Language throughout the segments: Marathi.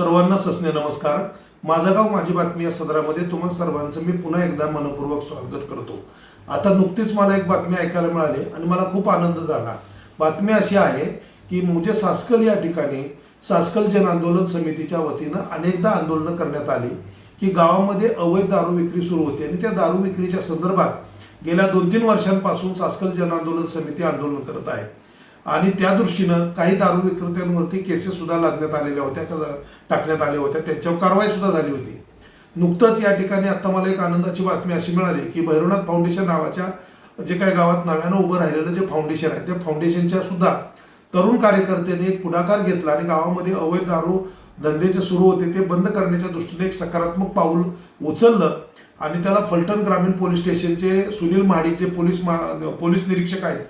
सर्वांना सस्ने नमस्कार. माझं गाव माझी बातमी या सदरामध्ये. तुम्हा सर्वांचं मी पुन्हा एकदा मनपूर्वक स्वागत करतो. आता नुकतीच मला एक बातमी ऐकायला मिळाली आणि मला खूप आनंद झाला. बातमी अशी आहे की मुझे सासकल या ठिकाणी सासकल जन आंदोलन समितीच्या वतीनं अनेकदा आंदोलनं करण्यात आली की गावामध्ये अवैध दारू विक्री सुरू होती आणि त्या दारू विक्रीच्या संदर्भात गेल्या दोन तीन वर्षांपासून सासकल जन आंदोलन समिती आंदोलन करत आहे. आणि त्या दृष्टीनं काही दारू विक्रेत्यांवरती केसेस सुद्धा लादण्यात आलेल्या होत्या टाकण्यात आल्या होत्या. त्यांच्यावर कारवाई सुद्धा झाली होती. नुकतंच या ठिकाणी आता मला एक आनंदाची बातमी अशी मिळाली की भैरवनाथ फाउंडेशन नावाच्या जे काही गावात नव्यानं उभं राहिलेलं जे फाउंडेशन आहे त्या फाउंडेशनच्या सुद्धा तरुण कार्यकर्त्यांनी एक पुढाकार घेतला आणि गावामध्ये अवैध दारू धंदे जे सुरू होते ते बंद करण्याच्या दृष्टीने एक सकारात्मक पाऊल उचललं आणि त्याला फलटण ग्रामीण पोलीस स्टेशनचे सुनील महाडिक जे पोलीस मा- पोलीस निरीक्षक आहेत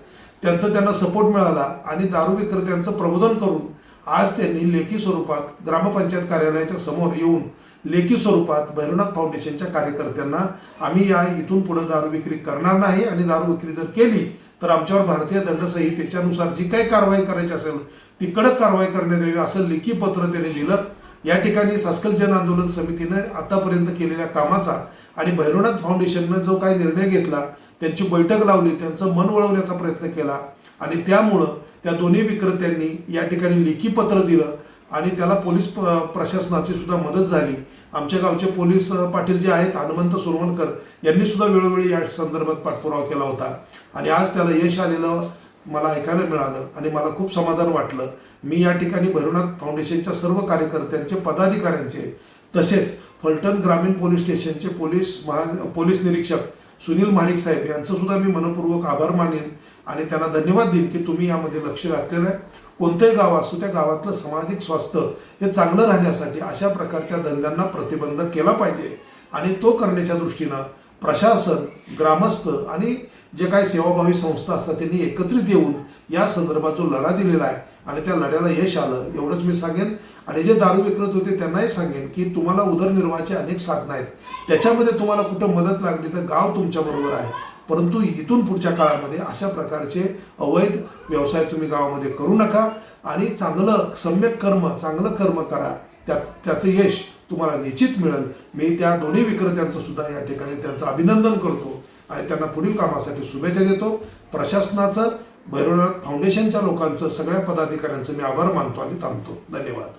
त्यांचं त्यांना सपोर्ट मिळाला आणि दारू विक्रेत्यांचं प्रबोधन करून आज त्यांनी लेखी स्वरूपात ग्रामपंचायत कार्यालयाच्या समोर येऊन लेखी स्वरूपात भैरवनाथ फाउंडेशनच्या कार्यकर्त्यांना आम्ही या इथून पुढे दारू विक्री करणार नाही आणि दारू विक्री जर केली तर आमच्यावर भारतीय दंडसंहितेच्यानुसार जी काही कारवाई करायची असेल ती कडक कारवाई करण्यात यावी असं लेखी पत्र त्यांनी दिलं. या ठिकाणी सस्कल जन आंदोलन समितीनं आतापर्यंत केलेल्या कामाचा आणि भैरवनाथ फाउंडेशननं जो काही निर्णय घेतला त्यांची बैठक लावली त्यांचं मन वळवण्याचा प्रयत्न केला आणि त्यामुळं त्या दोन्ही विक्रेत्यांनी या ठिकाणी लेखी पत्र दिलं आणि त्याला पोलीस प- प्रशासनाची सुद्धा मदत झाली. आमच्या गावचे पोलीस पाटील जे आहेत हनुमंत सुरवणकर यांनी सुद्धा वेळोवेळी या संदर्भात पाठपुरावा केला होता. आणि आज त्याला यश आलेलं मला ऐकायला मिळालं आणि मला खूप समाधान वाटलं. मी या ठिकाणी भैरवनाथ फाउंडेशनच्या सर्व कार्यकर्त्यांचे पदाधिकाऱ्यांचे तसेच फलटण ग्रामीण पोलीस स्टेशनचे पोलीस महा पोलीस निरीक्षक सुनील महाडिक साहेब यांचं सुद्धा मी मनपूर्वक आभार मानेन आणि त्यांना धन्यवाद देईन की तुम्ही यामध्ये लक्ष घातलेलं आहे. कोणतंही गाव असो त्या गावातलं सामाजिक स्वास्थ्य हे चांगलं राहण्यासाठी अशा प्रकारच्या धंद्यांना प्रतिबंध केला पाहिजे आणि तो करण्याच्या दृष्टीनं प्रशासन ग्रामस्थ आणि जे काही सेवाभावी संस्था असतात त्यांनी एकत्रित येऊन या संदर्भात जो लढा दिलेला आहे आणि त्या लढ्याला यश आलं एवढंच मी सांगेन. आणि जे दारू विक्रत होते त्यांनाही सांगेन की तुम्हाला उदरनिर्वाहाची अनेक साधनं आहेत. त्याच्यामध्ये तुम्हाला कुठं मदत लागली तर गाव तुमच्याबरोबर आहे. परंतु इथून पुढच्या काळामध्ये अशा प्रकारचे अवैध व्यवसाय तुम्ही गावामध्ये करू नका आणि चांगलं सम्यक कर्म चांगलं कर्म करा. त्या त्याचं यश तुम्हाला निश्चित मिळेल. मी त्या दोन्ही विक्रेत्यांचं सुद्धा या ठिकाणी त्यांचं अभिनंदन करतो आणि त्यांना पुढील कामासाठी शुभेच्छा देतो. प्रशासनाचं भैरवनाथ फाउंडेशनच्या लोकांचं सगळ्या पदाधिकाऱ्यांचं मी आभार मानतो आणि थांबतो. धन्यवाद.